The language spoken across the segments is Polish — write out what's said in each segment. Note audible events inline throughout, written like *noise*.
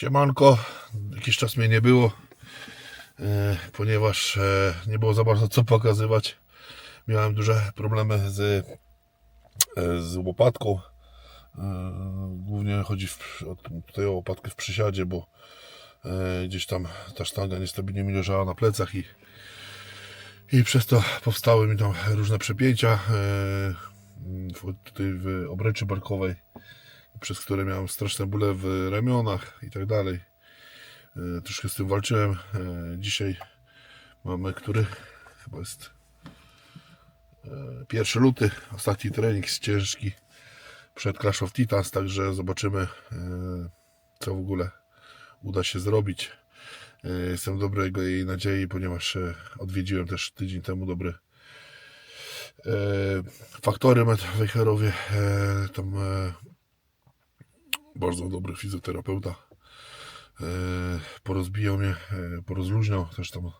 Siemanko, jakiś czas mnie nie było, e, ponieważ e, nie było za bardzo co pokazywać. Miałem duże problemy z, e, z łopatką. Głównie chodzi w, tutaj o łopatkę w przysiadzie, bo gdzieś tam ta sztanga niestabilnie mi leżała na plecach i, i przez to powstały mi tam różne przepięcia tutaj w obręczy barkowej przez które miałem straszne bóle w ramionach i tak dalej. E, Troszkę z tym walczyłem. E, Dzisiaj mamy, który chyba jest e, 1 luty, ostatni trening jest ciężki przed Clash of Titans, także zobaczymy e, co w ogóle uda się zrobić. E, Jestem w dobrej jej nadziei, ponieważ e, odwiedziłem też tydzień temu dobry e, faktory Wejherowie. E, Tam e, bardzo dobry fizjoterapeuta. E, Porozbijał mnie, e, porozluźniał, też tam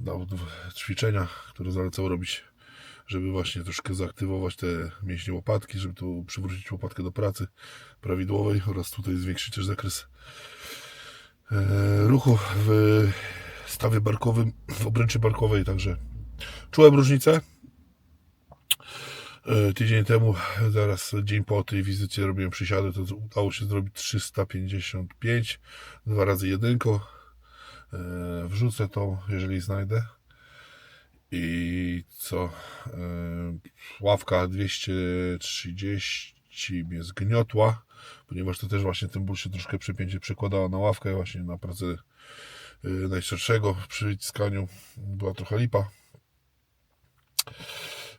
dał ćwiczenia, które zalecał robić, żeby właśnie troszkę zaaktywować te mięśnie łopatki, żeby tu przywrócić łopatkę do pracy prawidłowej oraz tutaj zwiększyć też zakres e, ruchu w stawie barkowym, w obręczy barkowej, także czułem różnicę. E, Tydzień temu, zaraz dzień po tej wizycie robiłem przysiady, to udało się zrobić 355, dwa razy jedynką. E, Wrzucę to, jeżeli znajdę. I co? E, Ławka 230 mnie zgniotła, ponieważ to też właśnie ten ból się troszkę przepięcie przekładała na ławkę, właśnie na pracę e, najszerszego przy wyciskaniu była trochę lipa.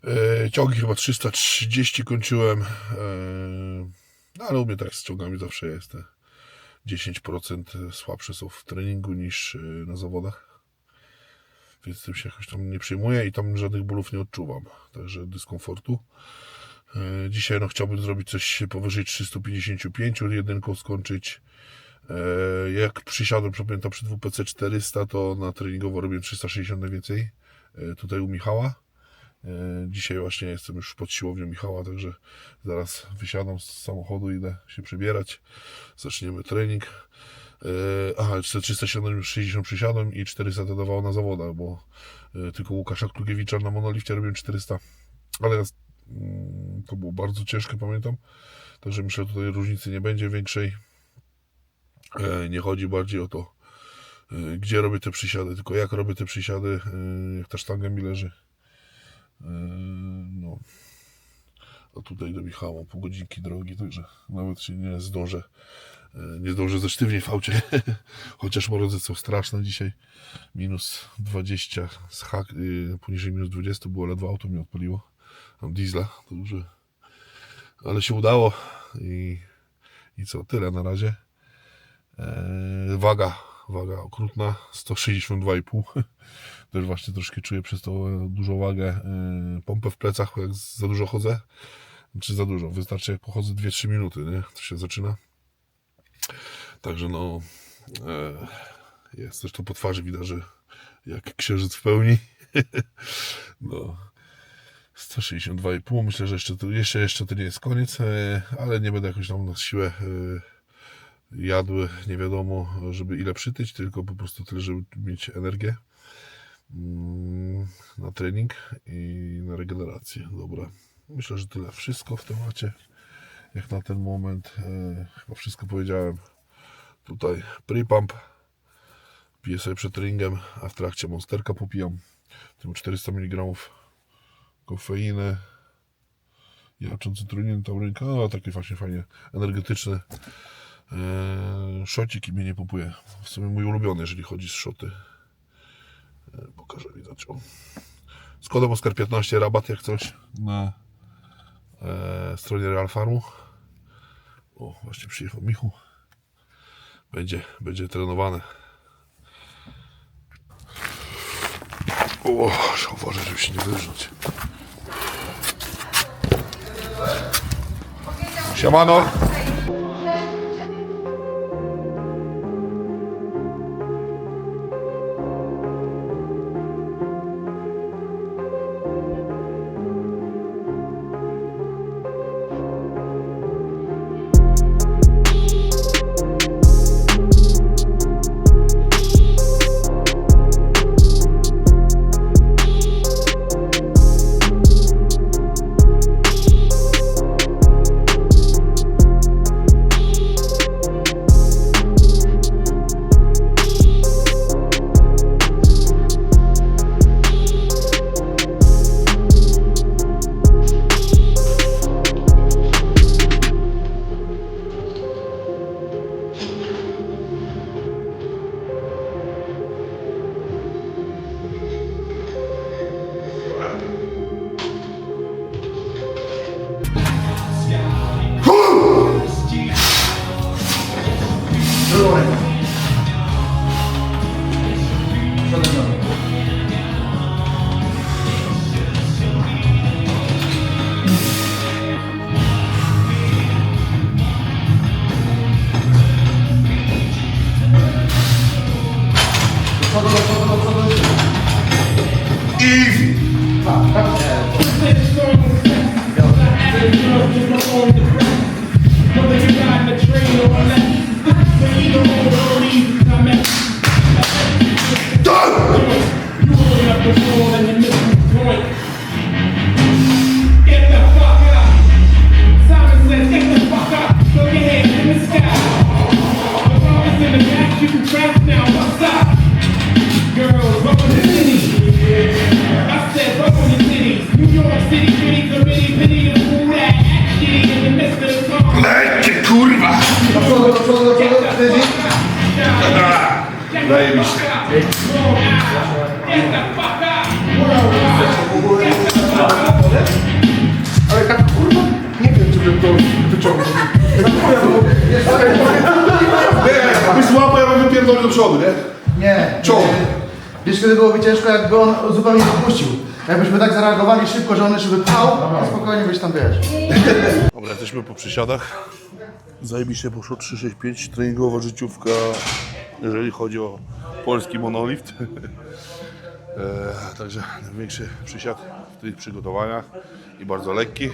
E, Ciągi chyba 330 kończyłem. e, No ale u mnie tak z ciągami zawsze jest. te 10% słabsze są w treningu niż e, na zawodach. Więc tym się jakoś tam nie przejmuję i tam żadnych bólów nie odczuwam. Także dyskomfortu. Dzisiaj no, chciałbym zrobić coś powyżej 355, jedynką skończyć. Jak przysiadłem, pamiętam przy WPC 400, to na treningowo robię 360 najwięcej. Tutaj u Michała. E, Dzisiaj właśnie jestem już pod siłownią Michała, także zaraz wysiadam z samochodu, idę się przebierać. Zaczniemy trening. E, Aha, jeszcze 360 przysiadłem i 400 dodawało na zawodach, bo e, tylko Łukasza Klugiewicza na monolifcie robiłem 400. Ale ja, mm, to było bardzo ciężkie, pamiętam. Także myślę, że tutaj różnicy nie będzie większej. Nie chodzi bardziej o to, gdzie robię te przysiady, tylko jak robię te przysiady, jak ta sztanga mi leży. Yy, No. A tutaj do Michała pół godzinki drogi, także nawet się nie zdążę. yy, Nie zdążę ze sztywniej. *laughs* Chociaż morozy są straszne dzisiaj. Minus 20 z hak, yy, poniżej minus 20 było, ledwo auto mi odpaliło. Mam diesla, także. Ale się udało i, i co, tyle na razie. Eee, waga, waga okrutna, 162,5. *laughs* Też właśnie troszkę czuję przez tą e, dużą wagę e, pompę w plecach, jak za dużo chodzę. Czy za dużo? Wystarczy jak pochodzę 2-3 minuty, nie? To się zaczyna. Także no e, jest też to po twarzy widać, że jak księżyc w pełni. *laughs* no 162,5. Myślę, że jeszcze to, jeszcze, jeszcze to nie jest koniec, ale nie będę jakoś tam na siłę jadły, nie wiadomo, żeby ile przytyć, tylko po prostu tyle, żeby mieć energię mm, na trening i na regenerację. Dobra, myślę, że tyle wszystko w temacie. Jak na ten moment e, chyba wszystko powiedziałem. Tutaj pre-pump. Piję sobie przed treningiem, a w trakcie monsterka popijam. Tym 400 mg kofeiny. Jaczący cytruniny, taurynka, a taki właśnie fajnie energetyczny. Eee, szocik mnie nie popuje. W sumie mój ulubiony, jeżeli chodzi z szoty. Eee, pokażę widać. O. Z kodem Oskar 15 rabat jak coś na eee, stronie Real Farmu. O, właśnie przyjechał Michu. Będzie, będzie trenowane. O, uważać, żeby się nie wyrzucić. Siemano. Ale tak kurwa, nie wiem czy bym to wyciągnął. Nie, byś złapał, ja bym wypierdolił do przodu, nie? Nie. Czoło. Wiesz, wtedy byłoby ciężko, jakby on zupełnie nie odpuścił. Jakbyśmy tak zareagowali szybko, że on jeszcze by to spokojnie byś tam wiesz. Dobra, jesteśmy po przysiadach. Zajebiście poszło 365, treningowa życiówka, jeżeli chodzi o polski monolift. *laughs* e, także największy przysiad w tych przygotowaniach i bardzo lekki. E,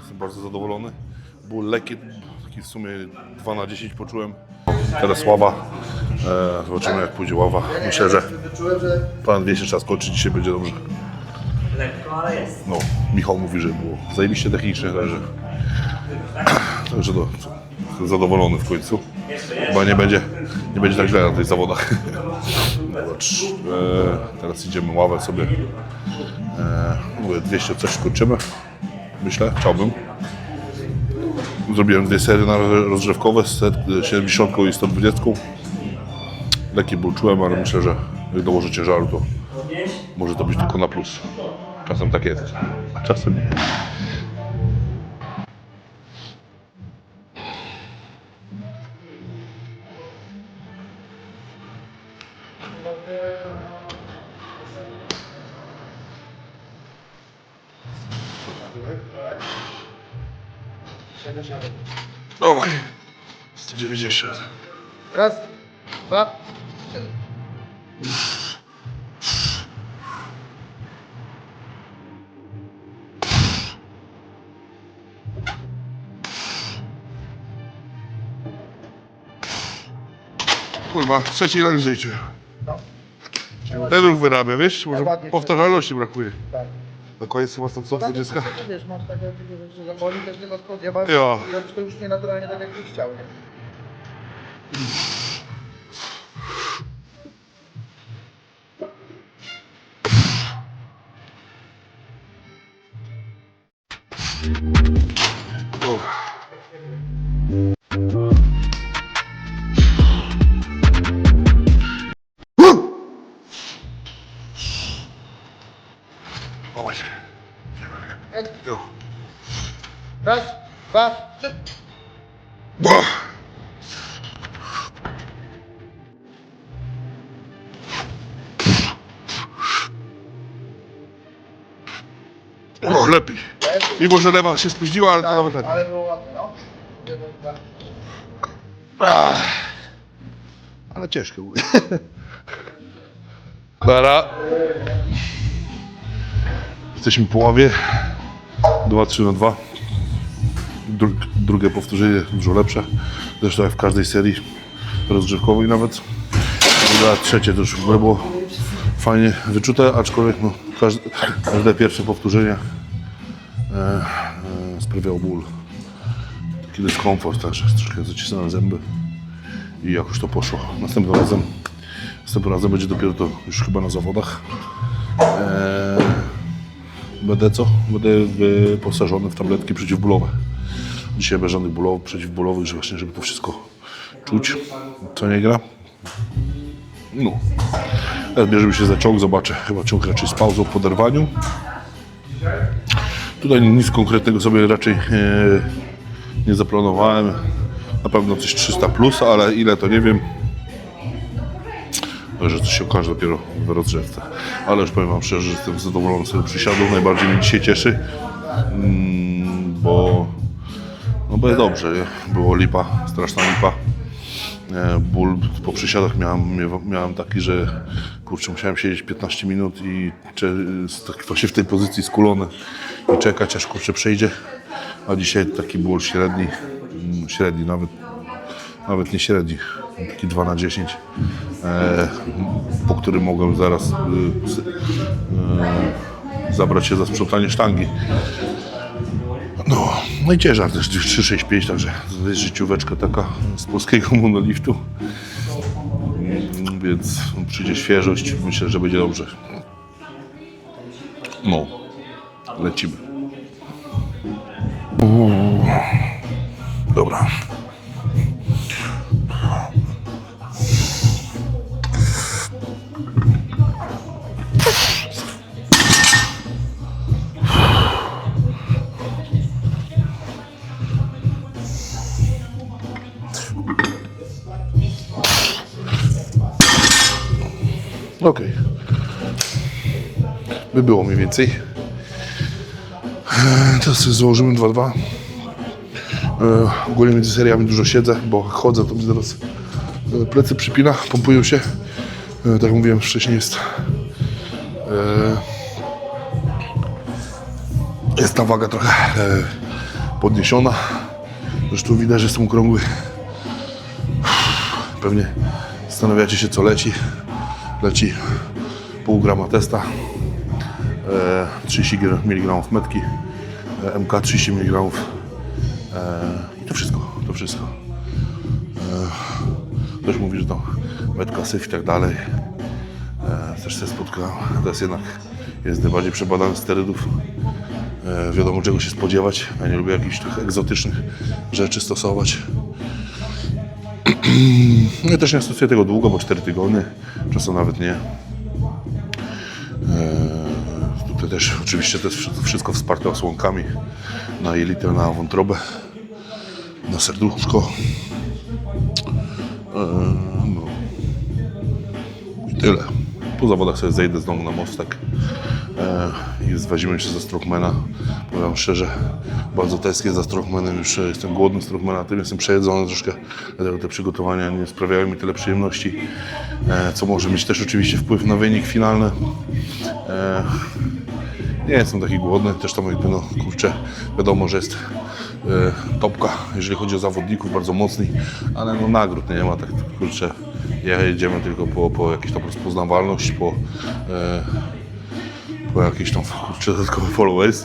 jestem bardzo zadowolony. Był lekki, taki w sumie 2 na 10 poczułem. Teraz ława. E, zobaczymy jak pójdzie ława. Myślę, że plan wie się trzeba skończyć, dzisiaj będzie dobrze. Lekko, ale jest. No, Michał mówi, że było zajebiście technicznie, także, *clears throat* także jestem zadowolony w końcu. Chyba nie będzie, nie będzie tak źle na tych zawodach. *laughs* Zobacz, e, teraz idziemy ławę sobie. E, mówię, 200 coś skończymy, myślę, chciałbym. Zrobiłem dwie serie na rozgrzewkowe, set, 70 i 120. Lekki ból czułem, ale myślę, że jak dołożę ciężaru, to może to być tylko na plus. Czasem tak jest, a czasem nie. Raz, dwa, Kurwa, trzeci raz w życiu. Ten ruch wyrabia, wiesz? Może ładnie powtarzalności brakuje. tak. Na koniec chyba tam co, 20? Wiesz, masz takie, że zawodnik też nie ma skąd. Ja to już nienaturalnie tak, jakbyś chciał, nie? Dawaj. Jo. Raz, dwa, trzy. Bah. O, lepiej. Mimo, że lewa się spóźniła, ale to nawet lepiej. Ale było ładne, no. Jeden, dwa. Ach. Ale ciężko było. Dobra. Jesteśmy po ławie. 2-3 na 2. Dru drugie powtórzenie dużo lepsze. Zresztą jak w każdej serii rozgrzewkowej nawet. Druga, trzecie to już było fajnie wyczute, aczkolwiek no, każde, każde pierwsze powtórzenie e, e, sprawiało ból. Taki dyskomfort, także troszkę zacisnąłem zęby i jakoś to poszło. Następnym razem, następnym razem będzie dopiero to już chyba na zawodach. Eee, będę co? Będę wyposażony w tabletki przeciwbólowe. Dzisiaj bez żadnych bólowych, przeciwbólowych, że właśnie, żeby to wszystko czuć, co nie gra. No. Teraz bierzemy się za ciąg, zobaczę. Chyba ciąg raczej z pauzą po derwaniu. Tutaj nic konkretnego sobie raczej e, nie zaplanowałem. Na pewno coś 300 plus, ale ile to nie wiem. Że to się okaże dopiero w rozgrzewce. Ale już powiem Wam szczerze, że jestem zadowolony z tego przysiadu. Najbardziej mnie dzisiaj cieszy, mm, bo, no bo jest dobrze. Było lipa, straszna lipa. E, Ból po przysiadach miałem, miałem taki, że kurczę, musiałem siedzieć 15 minut i tak właśnie w tej pozycji skulony i czekać aż kurczę przejdzie. A dzisiaj taki ból średni, mm, średni nawet, nawet nie średni, taki 2 na 10, e, po którym mogłem zaraz s- e, zabrać się za sprzątanie sztangi. No, no i ciężar też 365, także to jest życióweczka taka z polskiego *laughs* monoliftu. Więc przyjdzie świeżość, myślę, że będzie dobrze. No, lecimy. Dobra. Okej. By było mniej więcej. Teraz sobie założymy 2-2. Eee, Ogólnie między seriami dużo siedzę, bo chodzę, to mi zaraz e, plecy przypina, pompują się. E, Tak jak mówiłem wcześniej jest e, jest ta waga trochę e, podniesiona. Zresztą widać, że jestem okrągły. Pewnie zastanawiacie się co leci. Leci pół grama testa, e, 30 mg metki, e, MK 30 mg e, i to wszystko, to wszystko. E, ktoś mówi, że to metka syf i tak dalej. E, też się spotkałem, teraz jednak jest najbardziej przebadany sterydów. E, wiadomo czego się spodziewać. Ja nie lubię jakichś tych egzotycznych rzeczy stosować. Ja też nie stosuję tego długo, bo 4 tygodnie, czasem nawet nie. Eee, tutaj też oczywiście to jest wszystko wsparte osłonkami na jelitę, na wątrobę, na serduszko. Eee, no. I tyle. Po zawodach sobie zejdę znowu na mostek i zwazimy się ze Strokmana. Powiem szczerze, bardzo tęsknię za Strokmanem, już e, jestem głodny Strokmana, tym jestem przejedzony troszkę, dlatego te przygotowania nie sprawiają mi tyle przyjemności, e, co może mieć też oczywiście wpływ na wynik finalny. E, nie jestem taki głodny, też tam jakby no kurczę, wiadomo, że jest e, topka, jeżeli chodzi o zawodników, bardzo mocni, ale no nagród nie ma, tak kurczę, jedziemy tylko po, po jakąś tam rozpoznawalność, po e, po jakieś tam kurczę, dodatkowe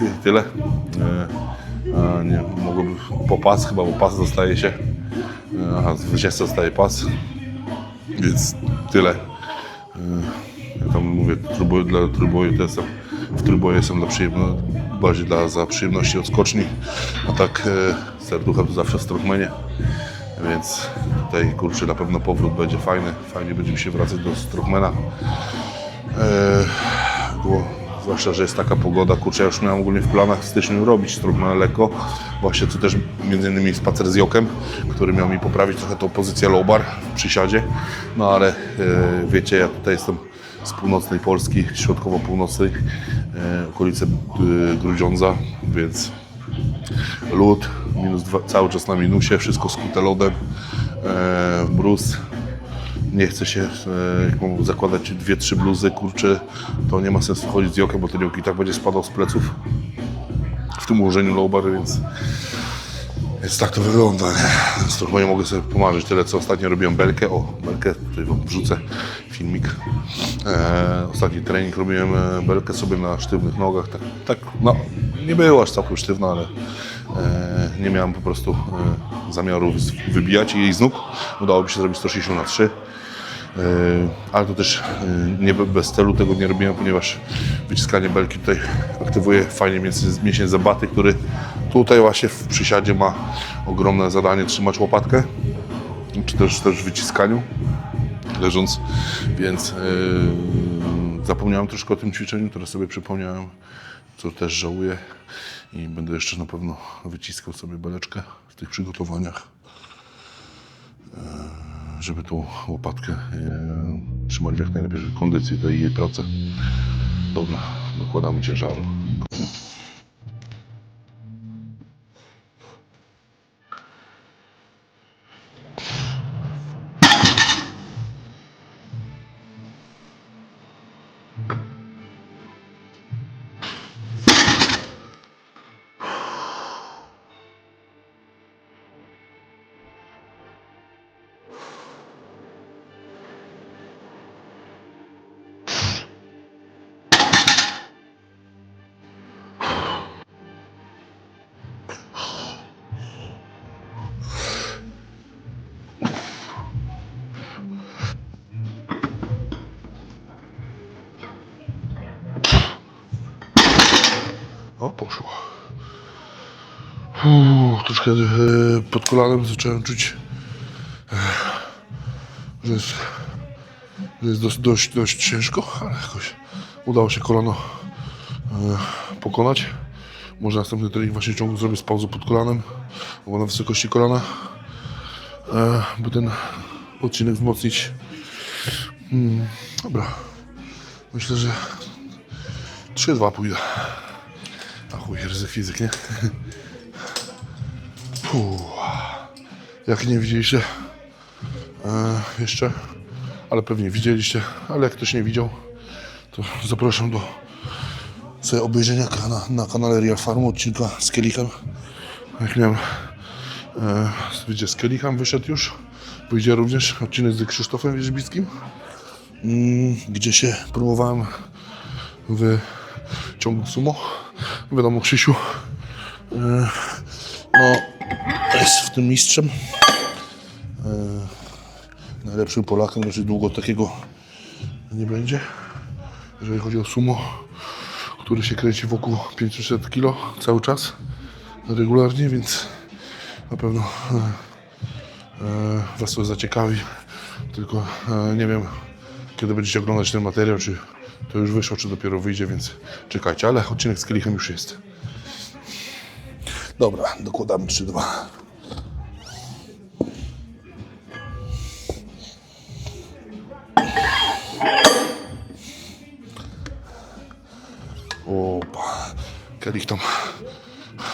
i tyle. E, nie, mogłoby po pas chyba, bo pas dostaje się, e, a zwycięzca dostaje pas, więc tyle. E, ja tam mówię, trójboju, dla trójboju to jestem, w trójboju jestem dla bardziej dla, za przyjemności odskoczni, a tak e, serducha to zawsze w strongmanie. Więc tutaj kurczę na pewno powrót będzie fajny. Fajnie będzie mi się wracać do Strongmana. Eee, było, zwłaszcza, że jest taka pogoda, kurczę, ja już miałem ogólnie w planach w styczniu robić strongmana lekko, właśnie co też między innymi spacer z Jokiem, który miał mi poprawić trochę tą pozycję low bar w przysiadzie, no ale e, wiecie, ja tutaj jestem z północnej Polski, środkowo-północnej, e, okolice e, Grudziądza, więc lód, minus dwa, cały czas na minusie, wszystko skute lodem, mróz, nie chce się e, zakładać dwie, trzy bluzy, kurczę, to nie ma sensu chodzić z jokiem, bo ten jok i tak będzie spadał z pleców w tym ułożeniu low bar, więc, więc tak to wygląda. Z trochę nie mogę sobie pomarzyć. Tyle co ostatnio robiłem belkę. O, belkę, tutaj wam wrzucę filmik. E, ostatni trening robiłem e, belkę sobie na sztywnych nogach. Tak, tak no, nie była aż całkiem sztywna, ale nie miałem po prostu e, zamiaru wybijać jej z nóg. Udało mi się zrobić 160 na 3. E, ale to też e, nie be- bez celu tego nie robiłem, ponieważ wyciskanie belki tutaj aktywuje fajnie mięsień, zębaty, który tutaj właśnie w przysiadzie ma ogromne zadanie trzymać łopatkę, czy też, też w wyciskaniu leżąc, więc e, zapomniałem troszkę o tym ćwiczeniu, teraz sobie przypomniałem, co też żałuję i będę jeszcze na pewno wyciskał sobie beleczkę w tych przygotowaniach. żeby tą łopatkę e, trzymać w jak najlepszej kondycji tej jej pracy. Dobra, dokładamy ciężaru. Uuu, troszkę e, pod kolanem zacząłem czuć, e, że jest, że jest dość, dość, dość ciężko, ale jakoś udało się kolano e, pokonać. Może następny trening właśnie ciągu zrobię z pauzą pod kolanem, albo na wysokości kolana, by ten odcinek wzmocnić. Hmm, dobra, myślę, że 3-2 pójdę. A chuj, ryzyk fizyk, nie? *laughs* Puh. Jak nie widzieliście e, jeszcze, ale pewnie widzieliście, ale jak ktoś nie widział, to zapraszam do sobie obejrzenia kana, na kanale Real Farm odcinka z Kielichem. Jak miałem e, wiecie, z Kielichem wyszedł już, wyjdzie również odcinek z Krzysztofem Wierzbickim, mm, gdzie się próbowałem w ciągu sumo. Wiadomo, Krzysiu e, no, jest w tym mistrzem. E, najlepszym Polakiem, znaczy długo takiego nie będzie. Jeżeli chodzi o sumo, który się kręci wokół 500 kg cały czas, regularnie, więc na pewno e, e, Was to zaciekawi. Tylko e, nie wiem, kiedy będziecie oglądać ten materiał, czy to już wyszło, czy dopiero wyjdzie, więc czekajcie, ale odcinek z Kielichem już jest. Dobra, dokładamy 3-2. Opa, Kielich tam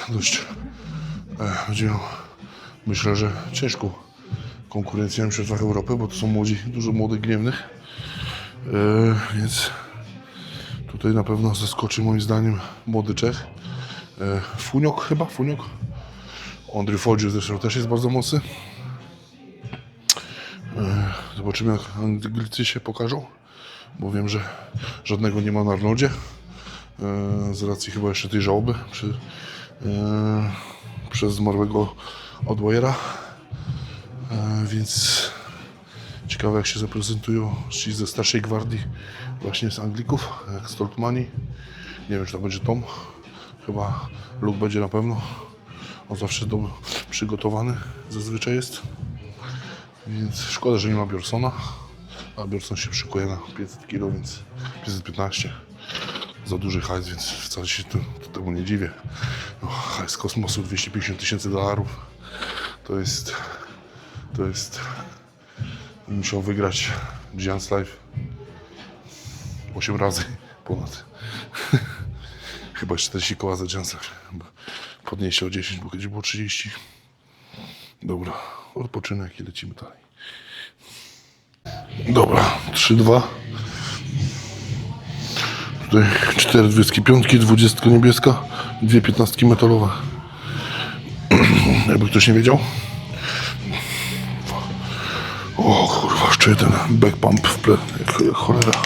dość e, będzie miał, myślę, że ciężką konkurencję na Mistrzostwach Europy, bo to są młodzi, dużo młodych gniewnych. E, więc tutaj na pewno zaskoczy moim zdaniem młody Czech. E, Funiok chyba, Funiok. Andrew Fodziu zresztą też jest bardzo mocny. E, zobaczymy jak Anglicy się pokażą, bo wiem, że żadnego nie ma na Arnoldzie. E, z racji chyba jeszcze tej żałoby przy, przez zmarłego Odwajera. Więc ciekawe jak się zaprezentują ci ze starszej gwardii właśnie z Anglików, jak Stoltmani. Nie wiem czy to będzie Tom. Chyba Luke będzie na pewno. On zawsze do, przygotowany zazwyczaj jest. Więc szkoda, że nie ma Bjornsona. A Bjornson się szykuje na 500 kg, więc 515. Za duży hajs, więc wcale się tu, tu temu nie dziwię. No, hajs kosmosu 250 tysięcy dolarów. To jest... To jest... Musiał wygrać Giants Life 8 razy ponad. Chyba 40 koła za. Chyba Podnieście o 10, bo kiedyś było 30. Dobra, odpoczynek i lecimy dalej. Dobra, 3-2. Tutaj 4 25, 20 niebieska, dwie 15 metalowe. Jakby ktoś nie wiedział. O kurwa, jeszcze jeden back pump w ple, jak, jak cholera.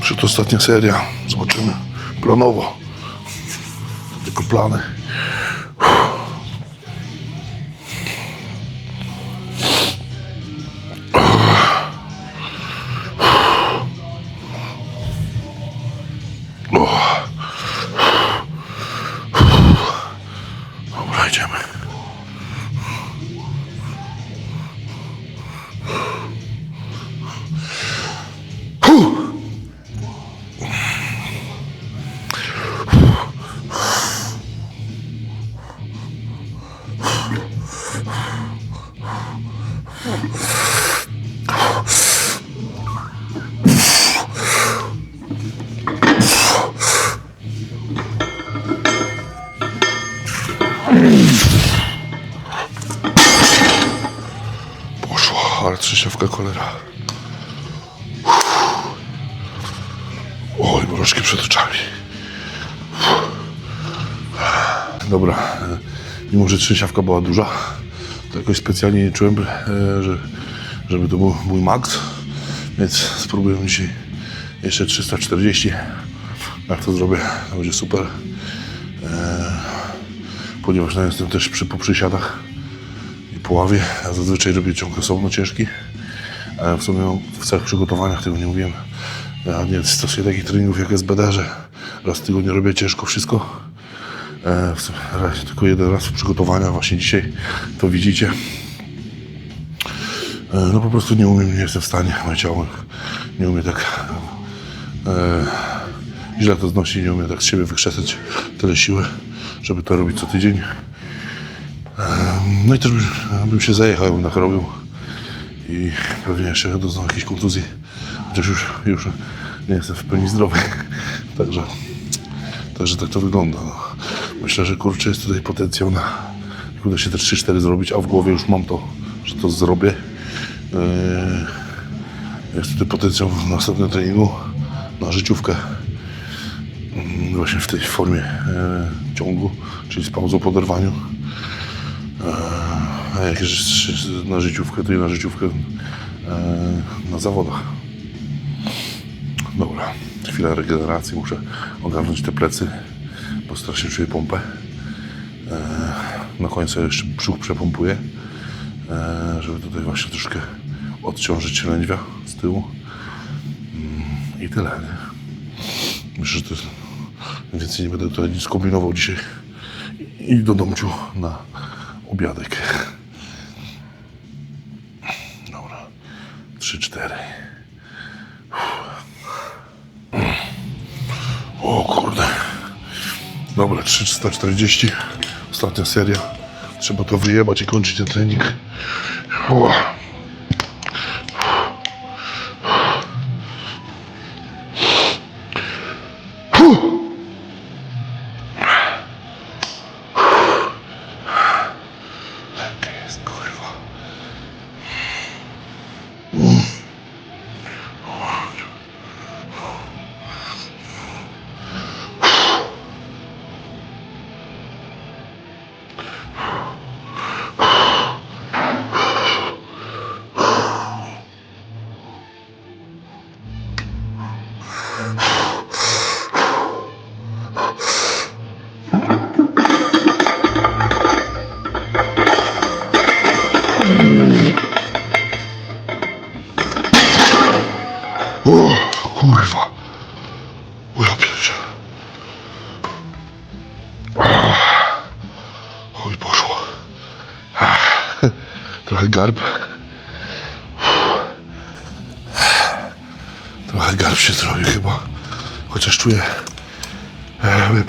Przedostatnia seria, zobaczymy. Planowo. Tylko plany. Dobra, idziemy. Trzeciawka kolera. Oj, mrożki przed oczami. Dobra, e, mimo że trzeciawka była duża, to jakoś specjalnie nie czułem, e, że, żeby to był mój max, więc spróbuję dzisiaj jeszcze 340. Jak to zrobię, to będzie super. E, ponieważ no, jestem też przy poprzysiadach i poławie. Ja zazwyczaj robię ciąg osobno ciężki, w sumie w całych przygotowaniach tego nie mówiłem. Ja nie stosuję takich treningów jak SBD, że raz w tygodniu robię ciężko wszystko. E, w sumie tylko jeden raz w przygotowaniach, właśnie dzisiaj to widzicie. E, no po prostu nie umiem, nie jestem w stanie, moje ciało nie umie tak e, źle to znosi, nie umie tak z siebie wykrzesać tyle siły, żeby to robić co tydzień. No i też bym, bym się zajechał, bym tak robił. I pewnie jeszcze doznał jakiejś kontuzji. Chociaż już, już nie jestem w pełni zdrowy. *laughs* Także, także tak to wygląda. No. Myślę, że kurczę jest tutaj potencjał na uda się te 3-4 zrobić, a w głowie już mam to, że to zrobię. Eee, Jest tutaj potencjał w następnym treningu na życiówkę. Mm, Właśnie w tej formie e, ciągu, czyli z pauzą po oderwaniu. A jak już na życiówkę, to i na życiówkę e, na zawodach. Dobra, chwila regeneracji, muszę ogarnąć te plecy, bo strasznie czuję pompę. E, na końcu jeszcze brzuch przepompuję, e, żeby tutaj właśnie troszkę odciążyć lędźwia z tyłu. Mm, I tyle, nie? Myślę, że to jest... Więcej nie będę tutaj nic kombinował dzisiaj. I do domciu na obiadek. Trzy, cztery. O kurde. Dobra, 340. Ostatnia seria. Trzeba to wyjebać i kończyć ten trening. Ua.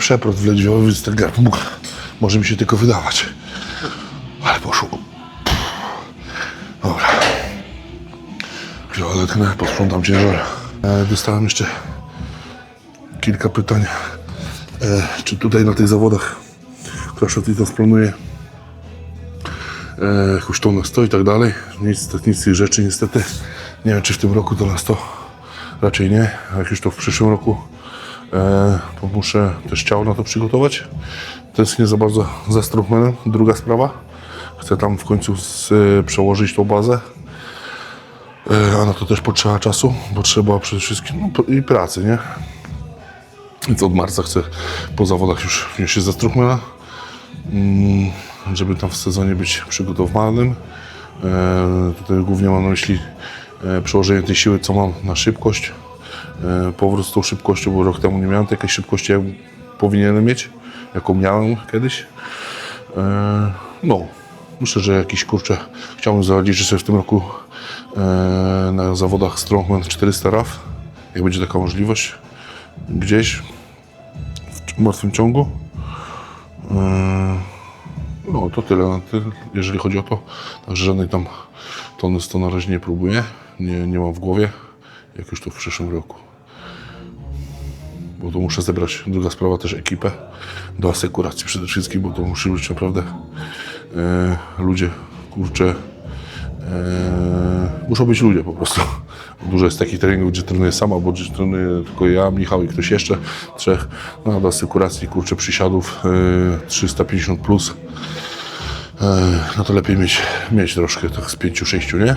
Przeprot w lędźwiowy, więc mógł, może mi się tylko wydawać. Ale poszło. Dobra. Chwilę odetchnę, posprzątam ciężar. E, dostałem jeszcze kilka pytań. E, czy tutaj na tych zawodach Crash Titus planuje e, jakąś tonę stoi i tak dalej. Nic, nic tych rzeczy niestety. Nie wiem, czy w tym roku to nas to raczej nie. A jak już to w przyszłym roku, e, to muszę też ciało na to przygotować. Tęsknię za bardzo za Strongmanem. Druga sprawa. Chcę tam w końcu z, e, przełożyć tą bazę. E, a na to też potrzeba czasu, bo trzeba przede wszystkim no, i pracy, nie? Więc od marca chcę po zawodach już wziąć się za Strongmana, mm, żeby tam w sezonie być przygotowanym. E, tutaj głównie mam na myśli e, przełożenie tej siły, co mam na szybkość. E, powrót z tą szybkością, bo rok temu nie miałem takiej szybkości, jak powinienem mieć, jaką miałem kiedyś. E, no, myślę, że jakiś kurczę chciałbym zaliczyć sobie w tym roku e, na zawodach Strongman 400 RAF, jak będzie taka możliwość, gdzieś w martwym ciągu. No to tyle, jeżeli chodzi o to. Także żadnej tam tony 100 na razie nie próbuję. Nie, nie mam w głowie, jak już to w przyszłym roku. Bo to muszę zebrać, druga sprawa też ekipę do asekuracji przede wszystkim, bo to musi być naprawdę e, ludzie, kurczę, e, muszą być ludzie po prostu. Dużo jest takich treningów, gdzie trenuję sam, albo gdzie trenuję tylko ja, Michał i ktoś jeszcze, trzech. No, do asekuracji, kurczę, przysiadów e, 350 plus. E, no to lepiej mieć, mieć troszkę, tak z pięciu, sześciu, nie?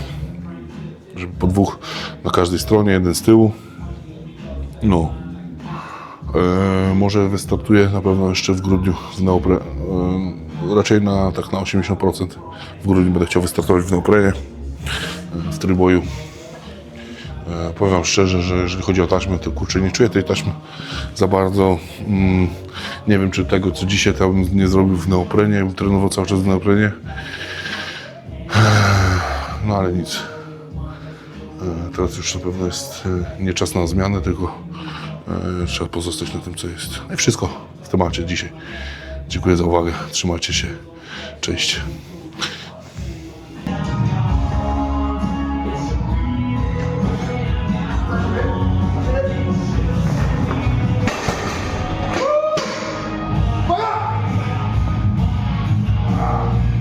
Żeby po dwóch na każdej stronie, jeden z tyłu. No. E, może wystartuję na pewno jeszcze w grudniu w neopre, e, raczej na tak na 80%. W grudniu będę chciał wystartować w neoprenie, w tryboju. E, powiem wam szczerze, że jeżeli chodzi o taśmę, to kurczę nie czuję tej taśmy za bardzo. Mm, nie wiem, czy tego, co dzisiaj tam nie zrobił w neoprenie, trenował cały czas w neoprenie. E, no ale nic. Teraz już na pewno jest e, nie czas na zmianę, tylko e, trzeba pozostać na tym, co jest. No i wszystko w temacie dzisiaj. Dziękuję za uwagę. Trzymajcie się. Cześć.